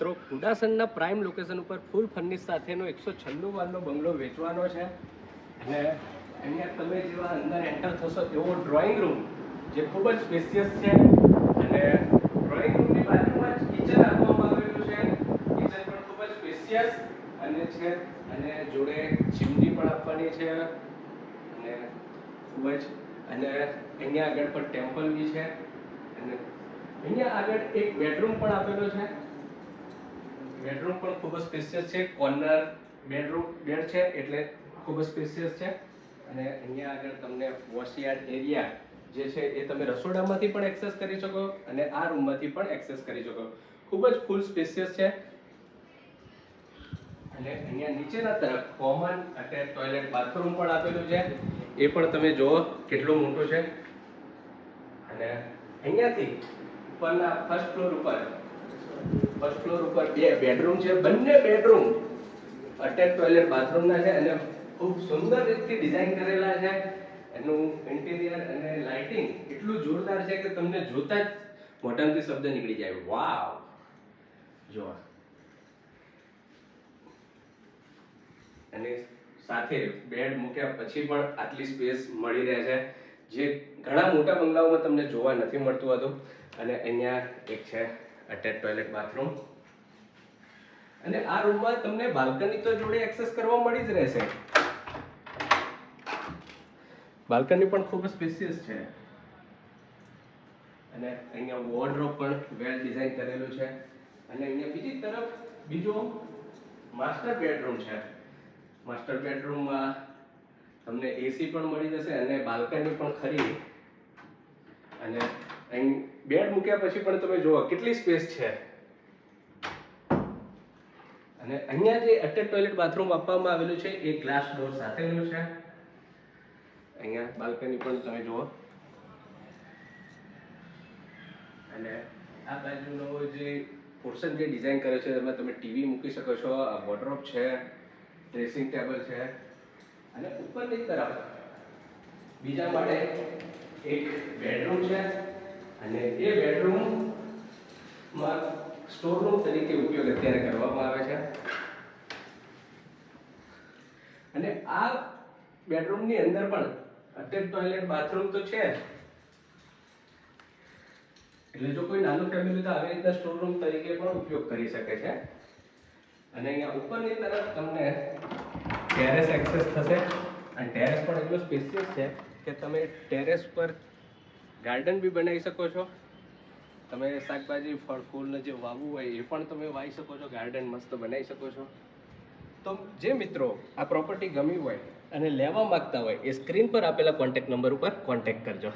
મિત્રો કુડાસનના prime location ઉપર ફૂલ furnish સાથેનો એકસો છન્નું વારનો બંગલો વેચવાનો છે. અને અહીંયા તમે જેવા અંદર એન્ટર થશો એવો ડ્રોઈંગ રૂમ જે ખૂબ જ સ્પેશિયસ છે. અને ડ્રોઈંગ રૂમની બાજુમાં જ કિચન આપવામાં આવેલું છે. કિચન પણ ખૂબ જ સ્પેશિયસ અને છે. અને જોડે ચીમની પણ આપવાની છે. અને ખૂબ જ, અને અહીંયા આગળ પણ ટેમ્પલ બી છે. અને અહીંયા આગળ એક બેડરૂમ પણ આપેલો છે. બેડરૂમ પણ ખૂબ જ સ્પેશિયસ છે. કોર્નર બેડરૂમ બેડ છે એટલે ખૂબ જ સ્પેશિયસ છે. અને અહીંયા આગળ તમને વોશયાર્ડ એરિયા જે છે એ તમે રસોડામાંથી પણ એક્સેસ કરી શકો અને આ રૂમમાંથી પણ એક્સેસ કરી શકો. ખૂબ જ ફૂલ સ્પેશિયસ છે. અને અહીંયા નીચેના તરફ કોમન અટેચ ટોયલેટ બાથરૂમ પણ આપેલું છે. એ પણ તમે જુઓ કેટલું મોટું છે. અને અહીંયાથી ઉપરના ફર્સ્ટ ફ્લોર ઉપર ફર્સ્ટ ફ્લોર ઉપર બે બેડરૂમ છે. બંને બેડરૂમ અટેચ ટોયલેટ બાથરૂમના છે અને ખૂબ સુંદર રીતથી ડિઝાઇન કરેલા છે. એનું ઇન્ટિરિયર અને લાઇટિંગ એટલું જોરદાર છે કે તમને જોતા જ મોઢામાંથી શબ્દ નીકળી જાય. વાવ જો અને સાથે બેડ મૂક્યા પછી પણ આટલી સ્પેસ મળી રહે છે. જે ઘણા મોટા બંગલાઓમાં તમને જોવા નથી મળતું હતું. અને અહીંયા એક છે અટેચ ટોયલેટ બાથરૂમ અને આ રૂમમાં તમને બાલ્કની તો જોડે એક્સેસ કરવા મળી જ રહેશે. બાલ્કની પણ ખૂબ સ્પેશિયસ છે. અને અહીંયા વોર્ડરોબ પણ વેલ ડિઝાઇન કરેલું છે. અને અહીંયા બીજી તરફ બીજો માસ્ટર બેડરૂમ છે. માસ્ટર બેડરૂમમાં તમને એસી પણ મળી જશે અને બાલ્કની પણ ખરી. અને અહીં બેડ મૂક્યા પછી પણ તમે જુઓ, કેટલી સ્પેસ છે. અને અહીંયા જે અટેચ ટોયલેટ બાથરૂમ આપવામાં આવેલું છે, એ ગ્લાસ ડોર સાથેનું છે. અહીંયા બાલ્કની પણ તમે જુઓ. અને આ બાજુનો જે પોર્શન જે ડિઝાઇન કર્યો છે, એમાં તમે ટીવી મૂકી શકો છો, આ વોર્ડરોબ છે ડ્રેસિંગ ટેબલ છે. અને ઉપરની તરફ બીજા માટે એક બેડરૂમ છે. અને એ બેડરૂમમાં સ્ટોર રૂમ તરીકે ઉપયોગ અત્યારે કરવામાં આવે છે. અને આ બેડરૂમની અંદર પણ અટેચ ટોયલેટ બાથરૂમ તો છે એટલે જો કોઈ નાનું ફેમિલી તો આવી રીતના સ્ટોર રૂમ તરીકે પણ ઉપયોગ કરી શકે છે. અને અહીંયા ઉપરની તરફ તમને ટેરેસ એક્સેસ થશે. અને ટેરેસ પણ એટલો સ્પેશિયસ છે કે તમે ટેરેસ પર ગાર્ડન બી બનાવી શકો છો. તમે શાકભાજી, ફળ, ફૂલને જે વાવવું હોય એ પણ તમે વાવી શકો છો. ગાર્ડન મસ્ત બનાવી શકો છો. તો જે મિત્રો આ પ્રોપર્ટી ગમી હોય અને લેવા માગતા હોય એ સ્ક્રીન પર આપેલા કોન્ટેક્ટ નંબર ઉપર કોન્ટેક્ટ કરજો.